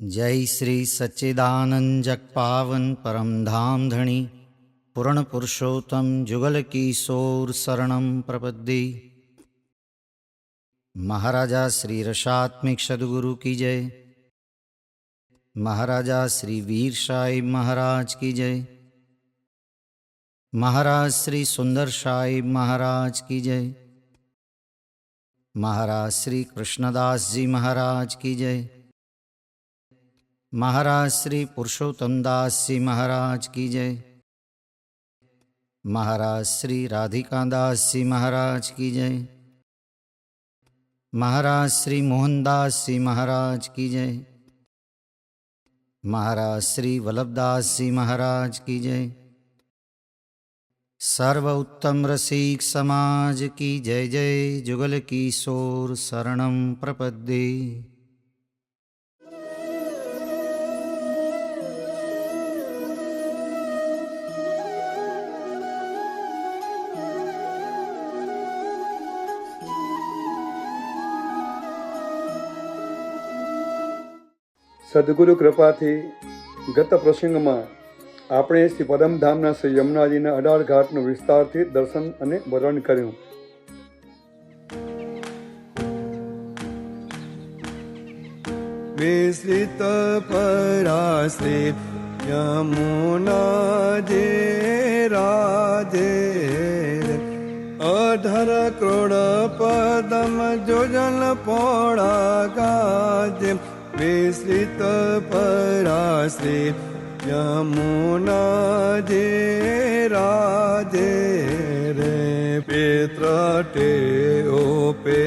જય શ્રી સચ્ચિદાનંદ જગ પાવન પરમ ધામ ધણી પૂર્ણ પુરુષોત્તમ જુગલ કિશોર શરણમ પ્રપદ્યે મહારાજા શ્રી રસાત્મિક સદગુરુ કી જય મહારાજા શ્રી વીર સાહેબ મહારાજ કી જય મહારાજ શ્રી સુંદર સાહેબ મહારાજ કી જય મહારાજ શ્રી કૃષ્ણદાસજી મહારાજ કી જય મહારાજ શ્રી પુરુષોત્તમદાસજી મહારાજ કી જય મહારાજ શ્રી રાધિકાદાસજી મહારાજ કી જય મહારાજ શ્રી મોહનદાસજી મહારાજ કી જય મહારાજ શ્રી વલ્લભદાસજી મહારાજ કી જય સર્વ ઉત્તમ રસિક સમાજ કી જય જય જુગલ કિશોર શરણમ પ્રપદ્યે સદગુરુ કૃપાથી ગત પ્રસંગમાં આપણે શ્રી પરમધામના શ્રી યમુનાજીના અઢાર ઘાટનું વિસ્તારથી દર્શન અને વર્ણન કર્યું. વિસ્તૃત પરાશ્રી યમુના જે રાજે અઢાર કરોડ પદમ જોજન પોળા ગાજે विस्तपरा यमुना जेरा जेरे पितृ ओपेघारे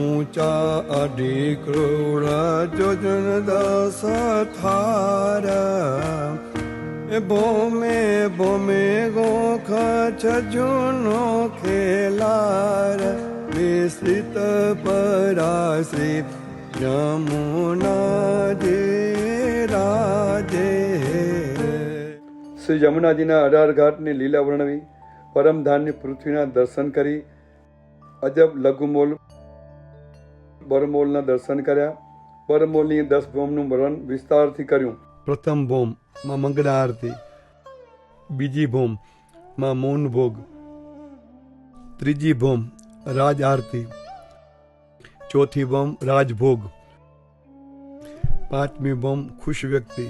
ऊचा अधि क्रूरसार बोमे बोमे गो जुनोला ખેલાર વિસ્તૃત પરાશ્રી યમુના રાજે શ્રી યમુનાજીના અઢાર ઘાટની લીલા વર્ણવી પરમધાનની પૃથ્વીના દર્શન કરી અજબ લઘુમોલ બરમોલના દર્શન કર્યા. બરમોલની દસ ભોમનું વર્ણન વિસ્તારથી કર્યું. પ્રથમ ભોમમાં મંગળા આરતી. બીજી ભોમમાં મૌન ભોગ ત્રીજી ભોમ રાજ આરતી, ચોથી બમ રાજભોગ, પાંચમી બમ ખુશ વ્યક્તિ,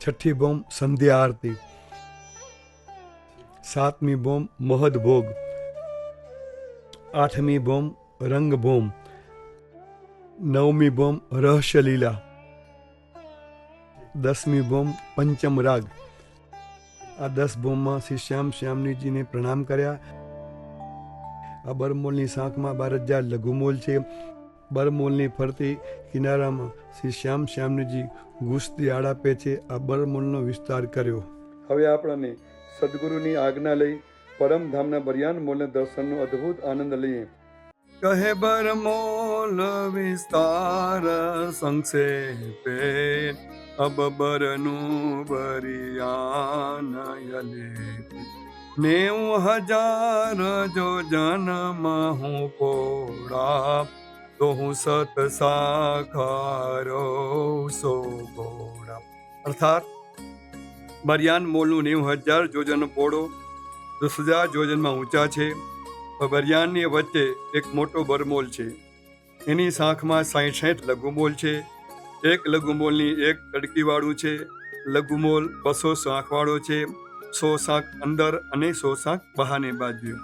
છઠ્ઠી બમ સંધ્યા આરતી, સાતમી બોમ મહદ ભોગ આઠમી બોમ રંગ ભોમ નવમી બોમ રહસ્ય લીલા દસમી બોમ પંચમ રાગ આ દસ બોમમાં શ્રી શ્યામ શ્યામનીજીને પ્રણામ કર્યા. આ બરમોલની શાંખમાં બાર હજાર લઘુમોલ છે. બરમોલની ફરતી કિનારામાં શ્રી શ્યામ શ્યામનીજી ગુસ્તી આડાપે છે. આ બરમોલનો વિસ્તાર કર્યો. હવે આપણને સદગુરુની આજ્ઞા લઈ પરમધામના બરિયાન મોલના દર્શનનો અદ્ભુત આનંદ લઈએ. કહે બરમોલ વિસ્તાર સંક્ષેપે અબ બરનું બરિયાનયલે નેવું હજાર જો જન્મ હું પોળા તો હું સત સાખારો સો ગોળા અર્થાત, બરિયાન મોલનું નેવું હજાર જોજન પોળો, દસ હજાર જોજનમાં ઊંચા છે. બરિયાનની વચ્ચે એક મોટો બરમોલ છે. એની શાંખમાં સાઠ સાઠ લઘુમોલ છે. એક લઘુમોલની એક તડકીવાળું છે. લઘુમોલ બસો શાંખવાળો છે. સો શાક અંદર અને સો શાક બહાને બાજુ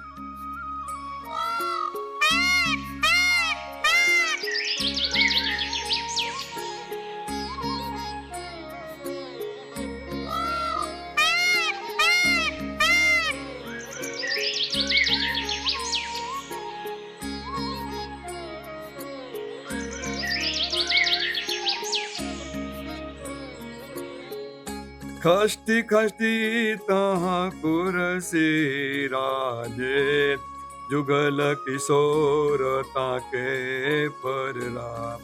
ખસતી ખસતી તહા કુરસી રાજે. જુગલ કિશોર તાકે ફરલા.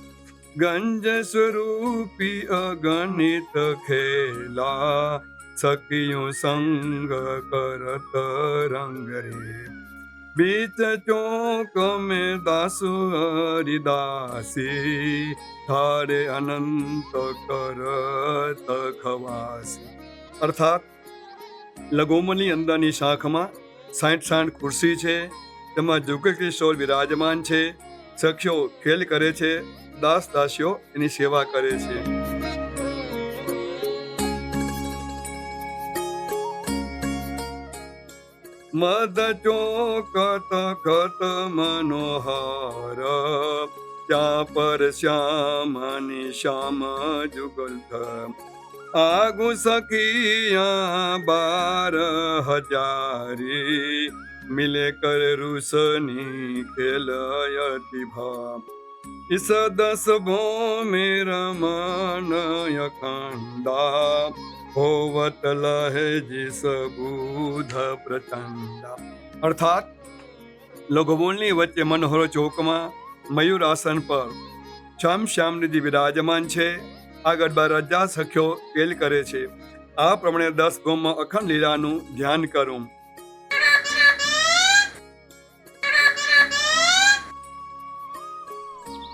ગંજ સ્વરૂપી અગણિત ખેલા. સખિયું સંગ કરત રંગ રે. બીચ ચોક મેં દાસુ હરિદાસી. થારે અનંત કરત ખવાસી. અર્થાત લઘુમની અંદરની શાખમાં સાઠ સાઠ ખુરશી છે, તેમાં જુગલ કિશોર વિરાજમાન છે સખ્યો ખેલ કરે છે દાસ દાસીઓ એની સેવા કરે છે. મદ ચોકત કત મનોહર, ત્યાં પર શ્યામની શ્યામ જુગલ આગુ સખિયા બાર હજારી મિલે કર રૂસની ખેલયતી ભામ. ઈસ દસ ભો મેરા મન અખંડા, હોવત લહે જીસ બુધ પ્રચંડા. અર્થાત લઘુબોલની વચ્ચે મનોહર ચોકમાં મયુર આસન પર શ્યામ શ્યામનિધિ બિરાજમાન છે. આગળ બાર રજા સખ્યો કેલ કરે છે આ પ્રમાણે દસ ગોમાં અખંડ લીલાનું ધ્યાન કરું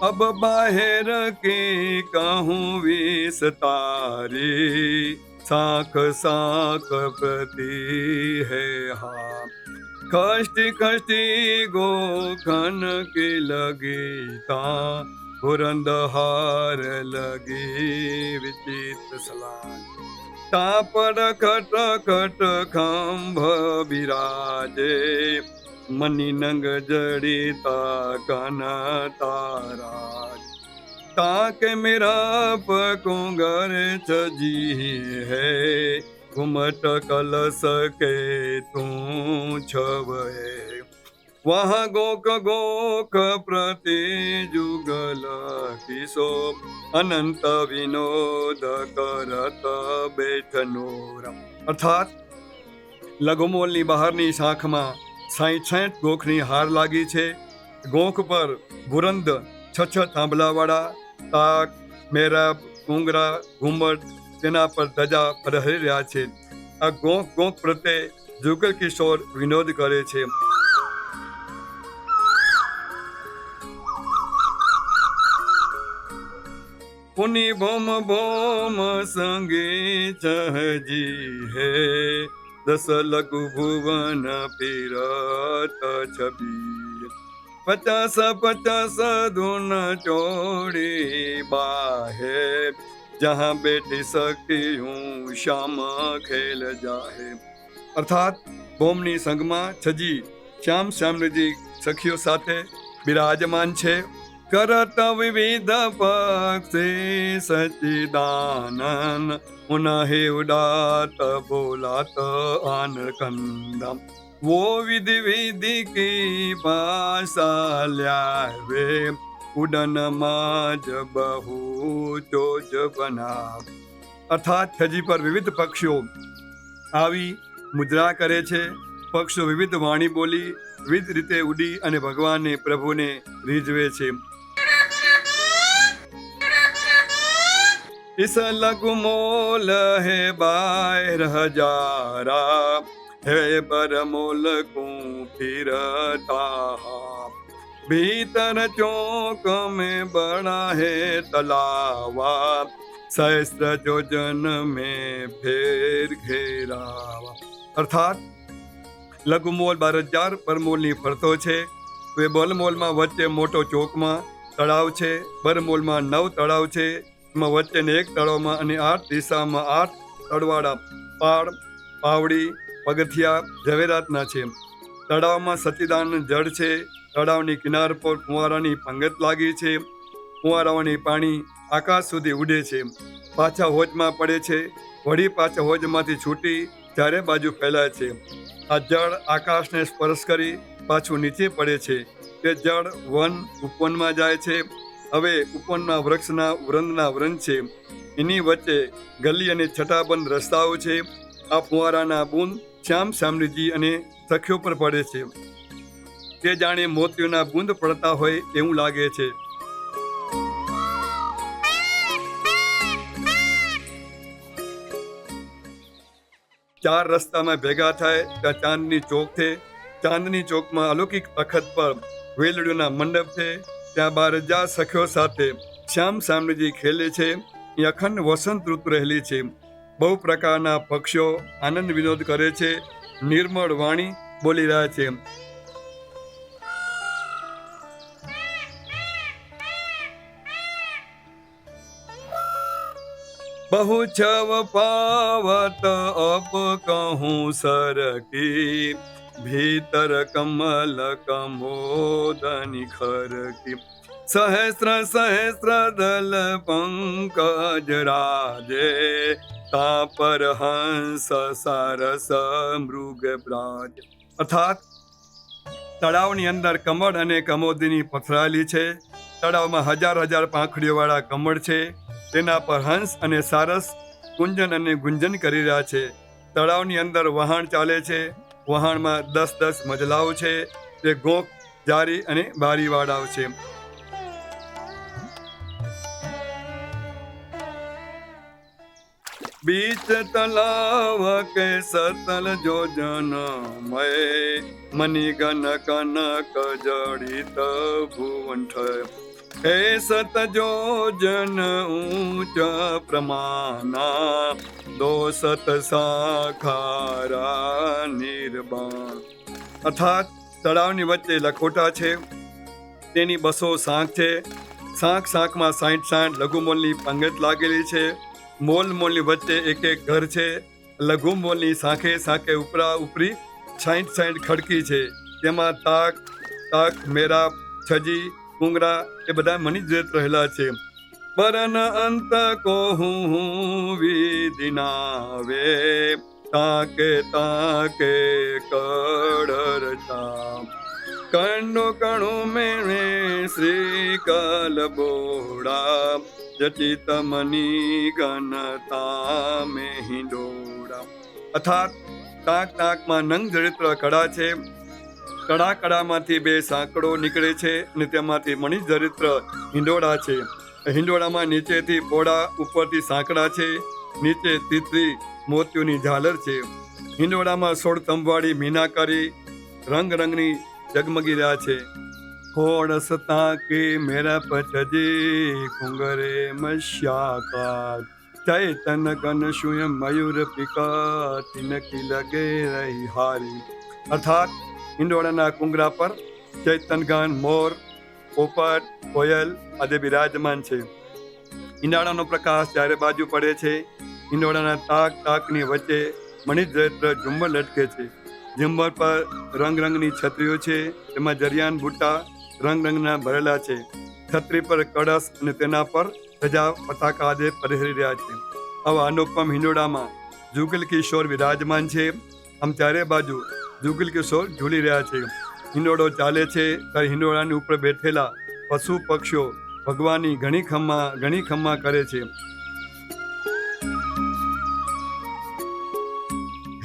अब बाहर के कहूँ विस्तारी साख साख प्रति है हा कष्टि कष्टि गोखन की लगीता પુરંદહાર લગી વિચિત સલાન તાપડ ખટ ખટ ખંભ બિરાજે, મની નંગ જડિતા કન તારા તાકે મેરા પકુંગર છજી હે, ઘુમટ કલસ કે તું છવે વાહ ગોક ગોક પ્રતિ જુગલ કિશો અનંત વિનોદ કરત બેઠનોરમ અર્થાત, લઘુમોલની બહારની શાખમાં સાઠ સાઠ ગોખની હાર લાગી છે. ગોખ પર ભુરંદ છ છ થાંભલાવાળા, તાક મેરાબ કુંગરા ઘુમટ, તેના પર ધજા ફરહરી રહ્યા છે. આ ગોખ ગોખ પ્રત્યે જુગલ કિશોર વિનોદ કરે છે. પુની ભોમ ભોમ સંગે ચહજી હે દસ લઘુ ભુવન પીરત છબી પચાસ પચાસ ધૂન ચોડી બાહે જહાં બેઠી સકી હું શ્યામ ખેલ જાહે અર્થાત ભોમની સંગમાં છજી શ્યામ શ્યામજી સખીઓ સાથે બિરાજમાન છે કરત વિવિધ પક્ષે સચિદાનન ઉનહે ઉડાત બોલાત આનકંદમ વો વિધિ વિધિ કી પાસાલ્યાવે ઉડનમાં જ બહુ ચોજ બનાવ. અર્થાત છજી પર વિવિધ પક્ષીઓ આવી મુદ્રા કરે છે. પક્ષો વિવિધ વાણી બોલી, વિવિધ રીતે ઉડી અને ભગવાનને પ્રભુને રીઝવે છે. इस लघु मोल है बाहर हजारा है पर मोल को फिरता भीतर चौक में बड़ा है तलावा सहस्त्र जोजन में फेर घेरावा અર્થાત લઘુમોલ બાર હજાર પરમોલની ફરતો છે તો એ બલમોલમાં વચ્ચે મોટો ચોકમાં તળાવ છે બરમોલમાં નવ તળાવ છે એમાં વચ્ચેને એક તળાવમાં અને આઠ દિશામાં આઠ તળવાડા, પાળ, પાવડી, પગથિયા, ઝવેરાતના છે. તળાવમાં સચ્ચિદાનંદ જળ છે. તળાવની કિનાર પર કુંવારાની પંગત લાગી છે. કુંવારાઓની પાણી આકાશ સુધી ઉડે છે. પાછા હોજમાં પડે છે. વળી પાછા હોજમાંથી છૂટી ચારે બાજુ ફેલાય છે. આ જળ આકાશને સ્પર્શ કરી પાછું નીચે પડે છે. તે જળ વન ઉપવનમાં જાય છે. હવે ઉપવનના વૃક્ષના વૃંદના વૃંદ છે. એની વચ્ચે ગલી અને છટાબંધ રસ્તાઓ છે. આ ફુવારાના બૂંદ શ્યામ શામળીજી અને સખીઓ પર પડે છે. તે જાણે મોતીઓના બૂંદ પડતા હોય એવું લાગે છે. ચાર રસ્તામાં ભેગા થાય ત્યાં ચાંદની ચોક છે. ચાંદની ચોકમાં અલૌકિક અખત પર વેલડીઓના મંડપ છે. ત્યાં બાર હજાર સખીઓ સાથે શ્યામ સામજી ખેલે છે. એ અખંડ વસંત ઋતુ રહેલી છે. બહુ પ્રકારના પક્ષીઓ આનંદ વિનોદ કરે છે. નિર્મળ વાણી બોલી રહ્યા છે. બહુ છવ પાવત અપ કહું સરકી. ભીતર કમલ કમોદની ખરકી સહસ્ર સહસ્ર દલ પંકજ રાજે તાપર હંસ સરસ મૃગ બ્રાજ અર્થાત તળાવની અંદર કમળ અને કમોદની પથરાયેલી છે। તળાવમાં હજાર હજાર પાંખડીઓવાળા કમળ છે। તેના પર હંસ અને સારસ કુંજન અને ગુંજન કરી રહ્યા છે। તળાવની અંદર વહાણ ચાલે છે। વહાણમાં દસ દસ મજલાઓ છે તે ગોક, જારી અને બારીવાળાઓ છે. બીચ તલાવ કે સતલ જોજન મય, મની ગન કનક જડિત ભુવન હે સત જોજન ઊંચ પ્રમાના, દો સત સાખારા નિર્બાણ. અર્થાત તળાવની વચ્ચે લખોટા છે, તેની બસો સાંખ છે. સાંખ સાંખમાં સાઠ સાઠ લઘુમોલની પંગત લાગેલી છે. મોલ મોલની વચ્ચે એક એક ઘર છે. લઘુમોલની સાંખે સાંખે ઉપરા ઉપરી સાઠ સાઠ ખડકી છે. તેમાં તાક તાક મેરા છજી કુંગરા એ બધા મની જત રહેલા છે. પરન અંત કો હું વિધિનાવે, તાકે તાકે કડરતા કણો કણો મેણે શ્રી કલ બોડા જટિત મની ગનતા મે હિંડોડા અર્થાત તાક તાકમાં નંગ જડિત્ર કળા છે. કડા કડામાંથી બે સાંકડો નીકળે છે અને તેમાંથી મણિષ જરિત્ર હિંડોળા છે. હિંડોળામાં નીચેથી પોળા ઉપરથી સાંકડા છે, નીચે તીતરી મોતીઓની ઝાલર છે. હિંડોળામાં સોળ તંબવાળી મીનાકારી રંગ રંગની જગમગી રહ્યા છે. હોડસ તાકે મેરા પછજે કુંગરે મશ્યાકાર ચૈતન કન શુય મયુર પિકા તિનકી લગે રહી હારી. અર્થાત હિંડોળાના કુંગરા પર ચૈતનગન મોર પોપટ કોયલ આદિ બિરાજમાન છે ઇંડાળાનો પ્રકાશ ચારે બાજુ પડે છે ઈંડોળાના તાક તાકની વચ્ચે મણિદ્રત્ર ઝુંબર લટકે છે ઝુંબર પર રંગ રંગની છત્રીઓ છે તેમાં જરિયાન બુટ્ટા રંગ રંગના ભરેલા છે છત્રી પર કળશ અને તેના પર સજા પતાકા આદે પહેરી રહ્યા છે આવા અનુપમ હિંડોળામાં જુગલ કિશોર વિરાજમાન છે આમ ચારે બાજુ જુગલ કિશોર ઝૂલી રહ્યા છે. હિંડોળો ચાલે છે ત્યારે હિંડોળાની ઉપર બેઠેલા પશુ પક્ષીઓ ભગવાનની ઘણી ખમ્મા ઘણી ખમ્મા કરે છે.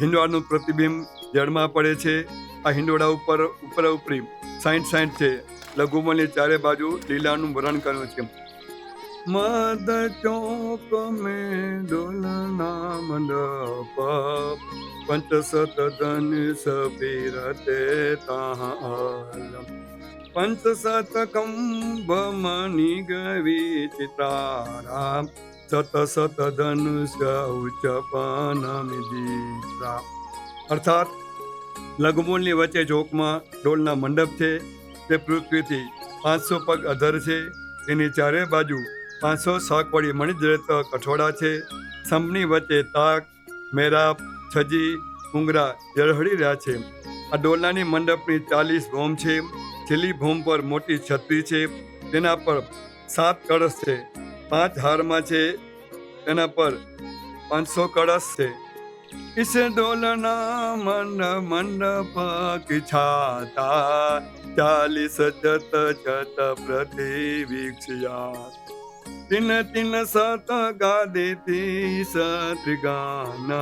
હિંડોળાનું પ્રતિબિંબ જળમાં પડે છે. આ હિંડોળા ઉપર ઉપર ઉપરી સાઈઠ સાઈઠ છે. લઘુમની ચારે બાજુ લીલાનું વરણ કર્યું છે. મદ ચોક મેં ડોલના મંડપ પંચસત ધન સપીરતે પંચ સત કંભ મણિ ગવી ચિતારા સત સત ધનુષ્ય ઉચ્ચપન દીરા અર્થાત લઘુમૂલની વચ્ચે ચોકમાં ડોલના મંડપ છે તે પૃથ્વીથી પાંચસો પગ અધર છે એની ચારે બાજુ પાંચસો શાકવાળી મણિજરત કઠોળા છે સંભની વચ્ચે તાક મેરાપ છજી કુંગરા ઝળહળી રહ્યા છે આ ડોલનાની મંડપની ચાલીસ ભોમ છે છેલ્લી ભોમ પર મોટી છત્રી છે તેના પર સાત કળશ છે પાંચ હારમાં છે તેના પર પાંચસો કળશ છે इस डोलना मंड मंडप की छाता चालीस जत जत प्रति वीक्षया तिन तिन सत गा देती सत गाना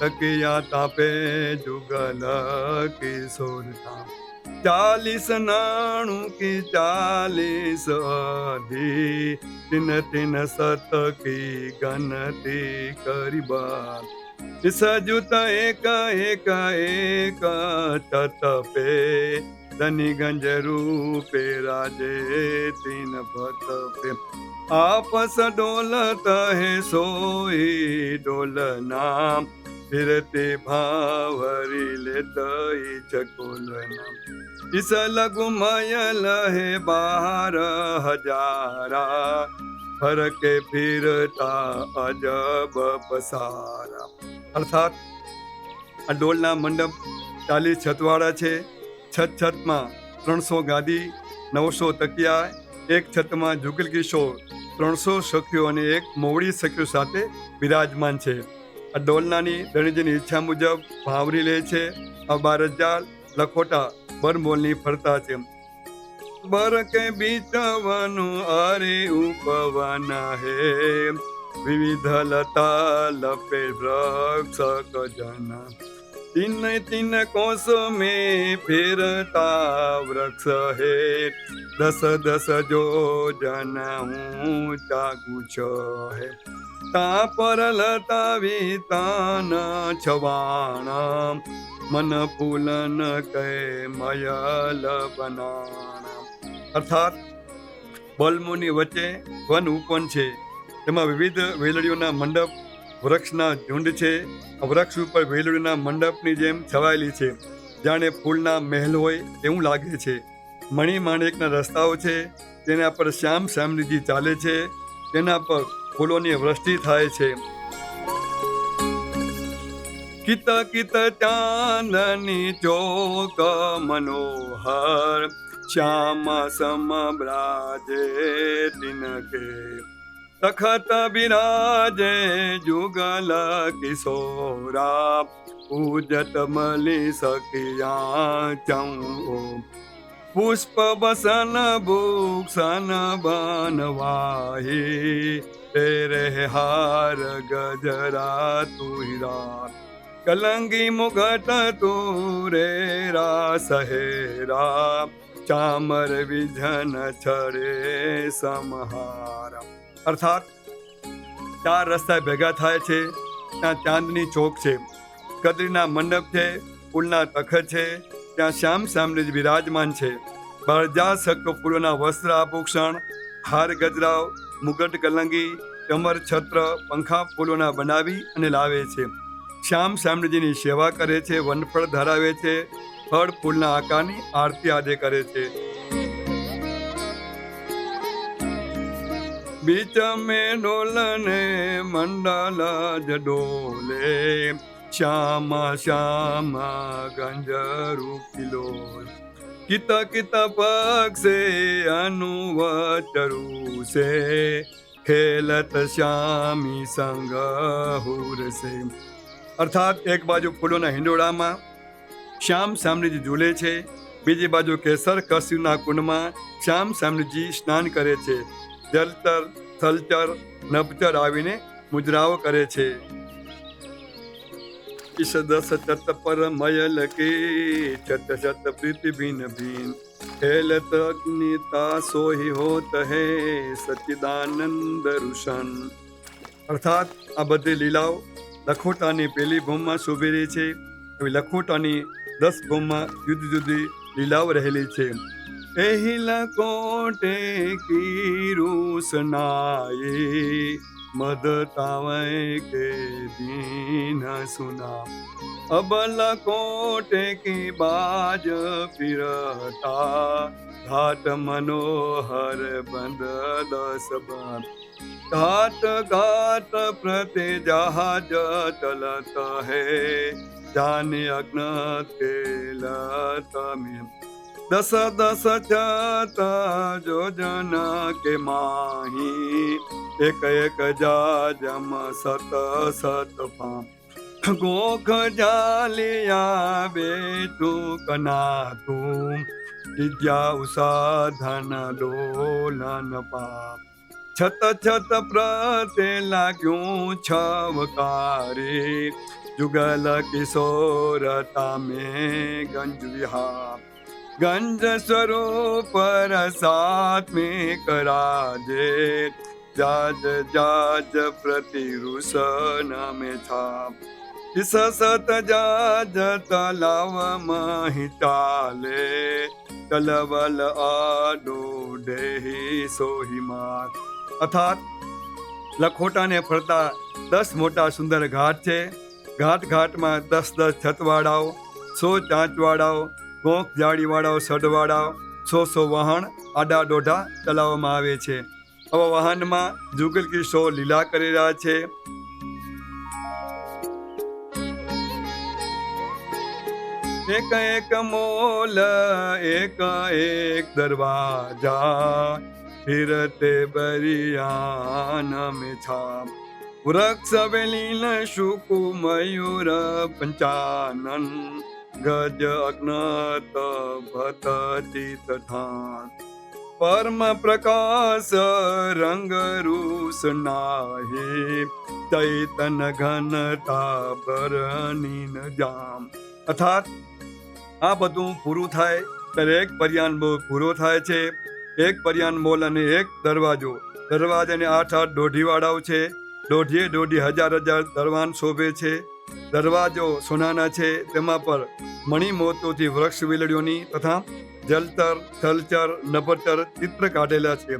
तकिया तापे जुगल किशोर चालीस नाणु की चालीस आधी तिन तिन सत की गनती करीबा इस जुत एक एक एक तत पे ધની ગંજ રૂપે રાજે તીન ભતપે આપસ ડોલત હે સોઈ ડોલ નામ ફિરતે ભાવરી લેત ચકોલ નામ इस लघु मयल है बार हजारा फरके फिरता अजब पसारा અર્થાત આ ડોલના મંડપ ચાલીસ છતવાળા છે છત છતમાં ત્રણસો ગાદી, નવસો તકિયા, એક છતમાં જુગલ કિશોર, ત્રણસો સખીઓ અને એક મોવડી સખીઓ સાથે બિરાજમાન છે. આ ડોલનાની દણીજીની ઈચ્છા મુજબ ભાવરી લે છે. આ બાર હજાર લખોટા બરમોલની ફરતા છે. બરકે કે બીચવાનું અરે ઉપવાના હે. વિવિધ લતા લપે વૃક્ષ કજન તીન તિન કોસ મે ફેરતા વૃક્ષ હે દસ દસ જો જન ઊંચા ગુછ હે તા પર લતા વિતાન છવાણા. મન પુલન કહે મયલ બનાણા. અર્થાત બલમોની વચ્ચે વન ઉપવન છે. તેમાં વિવિધ વેલડીઓના મંડપ વૃક્ષના ઝુંડ છે. વૃક્ષ ઉપર વેલડીના મંડપની જેમ છવાયેલી છે. જાણે ફૂલના મહેલ હોય એવું લાગે છે. મણી માણેકના રસ્તાઓ છે. તેના પર શ્યામ શ્યામજી ચાલે છે. તેના પર ફૂલોની વૃષ્ટિ થાય છે. કિત કિત ચાંદની ચોક મનોહર, શ્યામ સમ દિન તિનકે તખત બિરાજે જુગલ કિશોરા, પૂજત મલી સખિયા ચૌ પુષ્પ બસન ભૂક્ષન બનવાહી તેરે હાર ગજરા તુરા કલંગી મુગટ તુરે રા સહેરા ચામર વિજન છરે સમહારા. અર્થાત, ચાર રસ્તા ભેગા થાય છે, ત્યાં ચાંદની ચોક છે, કદરીના મંડપ છે, ફૂલના તખત છે, ત્યાં શ્યામ સામને જ વિરાજમાન છે. બળજા શક ફૂલોના વસ્ત્ર આભૂષણ, હાર ગજરાવ, મુગટ કલંગી, કમર છત્ર, પંખા ફૂલોના બનાવી અને લાવે છે. શ્યામ શ્યામજીની સેવા કરે છે, વનફળ ધરાવે છે, ફળ ફૂલના આકારની આરતી આદે કરે છે. बीच में डोलने मंडल ज डोले श्यामा श्यामा गंजरू किलोल कित कित पग से अनुवचरू से खेलत श्यामी संग हुर से અર્થાત એક બાજુ ફૂલોના હિંડોળામાં શ્યામ શ્યામલીજી ઝૂલે છે બીજી બાજુ કેસર કસ્યુના કુંડમાં શ્યામ શ્યામલીજી સ્નાન કરે છે જલચર થલચર નભચર આવીને મુદ્રાઓ કરે છે. ઈશ ચત પરમયલ કે ચત ચત પ્રીતિ ભિન ભીન ખેલત અગ્નિતા સોહી હોત હે સચિદાનંદ ઋષન. અર્થાત આ બધી લીલાઓ લખોટાની પેલી ભૂમમાં શોભી રહી છે. એવી લખોટાની દસ ભૂમમાં જુદી જુદી લીલાઓ રહેલી છે. एहि लकोटे की रूसनाई मद तावय के दीन सुना। अब लकोटे की बाज फिरता घाट मनोहर बंद दस बन घाट घाट प्रति जहाज़ चलता है, जान अग्न तेल लता દસ દસ જતા જોજના કે માહી. એક એક જાજમ સત સત પા ગોખ જાલિયા બેઠું કના તું વિદ્યા સાધન ડોલન પા છત છત પ્રતે લાગ્યું છવકારે. જુગલ કિશોર તામે ગંજ વિહાર. ગંજ સ્વરૂપ રસાત में कराजे જાજ જાજ પ્રતિરુષન में છાપ ઇસ સત જાજ તલાવમાં હિ ચાલે કલવલ આડો ડેહી સોહી માત અર્થાત લખોટાને ફરતા દસ મોટા સુંદર ઘાટ છે ઘાટ ઘાટમાં દસ દસ છતવાડાઓ સો ચાંચવાડાઓ ગોંખ જાળીવાળાઓ સડવાળાઓ સો સો વાહન, આડા દોઢા ચલાવવામાં આવે છે. આવા વાહનમાં જુગલ કિશો લીલા કરી રહ્યા છે. એક એક મોલ, એક એક દરવાજા, ફિરતે બરિયાન મે છાપ વૃક્ષ વેલીન શુકુ મયુર પંચાનન ગજ અજ્ઞાત ભત ધાન. પરમ પ્રકાશ રંગ રૂસ નાહી. ચૈતન ઘનતા બરનીન જામ. અર્થાત આ બધું પૂરું થાય, ત્યારે એક પર્યાન બોલ પૂરો થાય છે. એક પર્યાન બોલ અને એક દરવાજો. દરવાજાને આઠ આઠ દોઢીવાળાઓ છે. દોઢીએ દોઢી હજાર હજાર દરવાન શોભે છે. દરવાજો સોનાના છે, તેમાં પર મણી મોતોથી વૃક્ષ વેલડીઓની તથા જલતર, થલચર નભચર ચિત્ર કાઢેલા છે.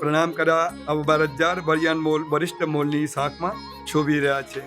પ્રણામ કર્યા આ હજાર બરિયાન મોલ, વરિષ્ઠ મોલની શાખમાં શોભી રહ્યા છે.